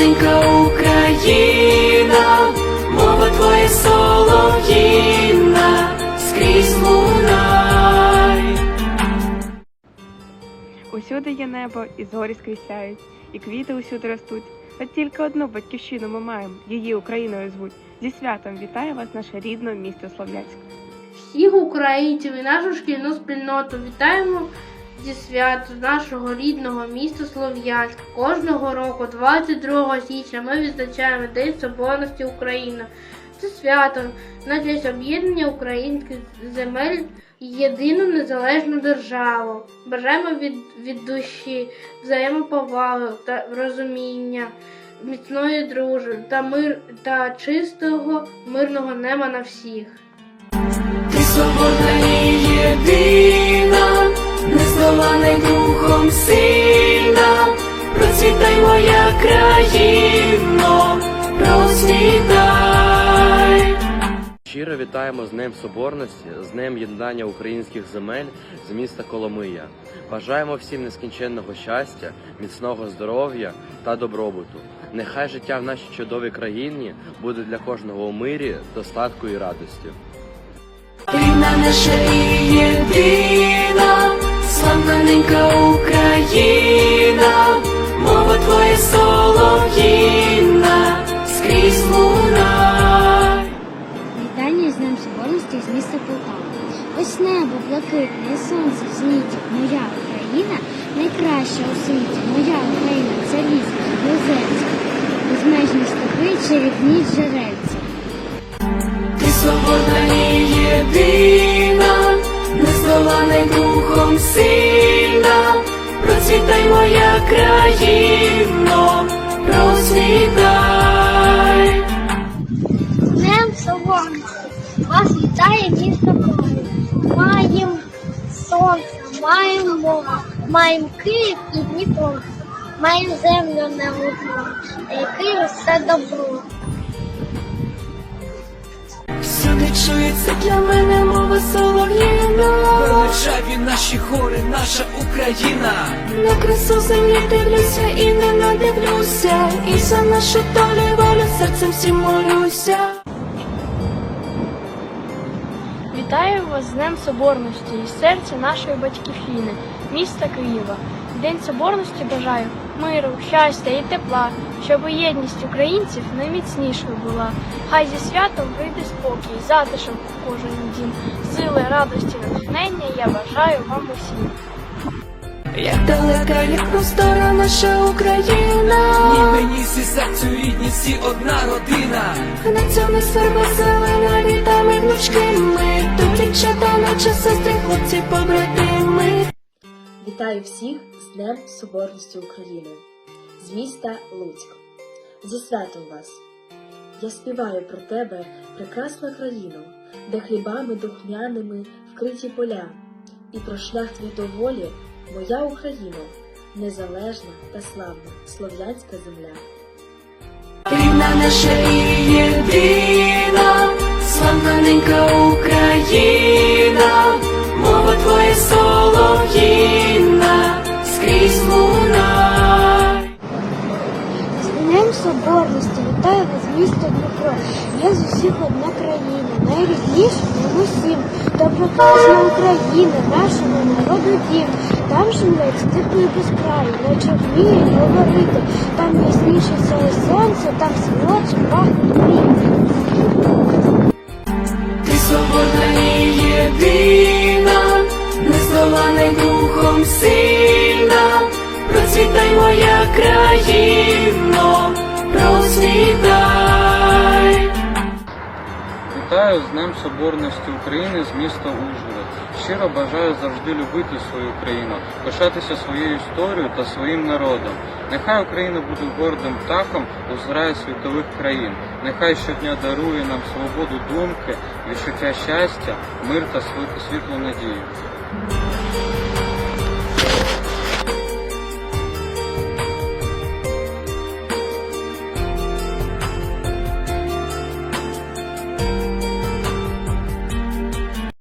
ненька Україна, мова твоя солов'їна, скрізь лунай. Усюди є небо, і зорі скрізь і квіти усюди ростуть. Та тільки одну батьківщину ми маємо, її Україною звуть. Зі святом вітає вас наше рідне місто Слов'янськ. Всіх українців і нашу шкільну спільноту вітаємо зі святом нашого рідного міста Слов'янськ. Кожного року, 22 січня, ми відзначаємо День Соборності України. Це свято на честь об'єднання українських земель єдину незалежну державу. Бажаємо від, від душі взаємоповаги та розуміння, міцної дружби та мир та чистого мирного неба на всіх. Ти свободна і нездолана духом сильна, процвітай моя країно, процвітай. Щиро вітаємо з Днем Соборності, з Днем єднання українських земель з міста Коломия. Бажаємо всім нескінченного щастя, міцного здоров'я та добробуту. Нехай життя в нашій чудовій країні буде для кожного у мирі, достатку і радості. Рідна наша і єдина, славна ненька Україна, мова твоя солов'їна, скрізь лунай. Вітання з Днем Соборності з міста Полтава. Ось небо блакитне, сонце в зеніті. Моя Україна найкраща у світі. Моя Україна це ліс, Лозерська, безмежні степи, чарівні джерельця. Ти свободна і єдина, нездолана й духом сильна, процвітай моя країно, процвітай. Днем Соборності вас вітає місто Київ. Маємо сонце, маємо море, маємо Київ і Дніпро. Маємо землю на якій росте добро. Всюди чується для мене мова солов'їна. Величаві наші гори, наша Україна. На красу землі дивлюся і не надивлюся. І за нашу долю і волю серцем всім молюся. Вітаю вас з Днем Соборності із серця нашої батьківщини, міста Києва. В День Соборності бажаю миру, щастя і тепла, щоб єдність українців найміцнішою була. Хай зі святом прийде спокій, затишок в кожен дім, сили, радості, натхнення я бажаю вам усім. Як далека, як простора наша Україна. Ні мені всі серцю рідні, всі одна родина. На цьому серва зелена літами внучки ми. Тут дівчата, наче сестри, хлопці, побратими. Вітаю всіх з Днем Соборності України з міста Луцьк. Зі святом вас! Я співаю про тебе, прекрасна країно, де хлібами духмяними вкриті поля, і про шлях твій до волі, моя Україно, незалежна та славна слов'янська земля. Рідна наша і єдина, славна ненька Україна, мова твоя солов'їна, скрізь лунай. З Днем Соборності вітаю вас місто Дніпро. Є з усіх одна країна, найрідніша нам усім. Доброкажна Україна, нашого народу дім. Там як степи безкраї, наче вміє говорити. Там ясніше сяє сонце, там солодше пахне мрій. Ти свободна і єдина, нездолана духом сильна, процвітай моя країно, процвітай. Вітаю з Днем Соборності України з міста Ужгород. Щиро бажаю завжди любити свою країну, пишатися своєю історією та своїм народом. Нехай Україна буде гордим птахом у зграї світових країн. Нехай щодня дарує нам свободу думки, відчуття щастя, мир та світлу надію.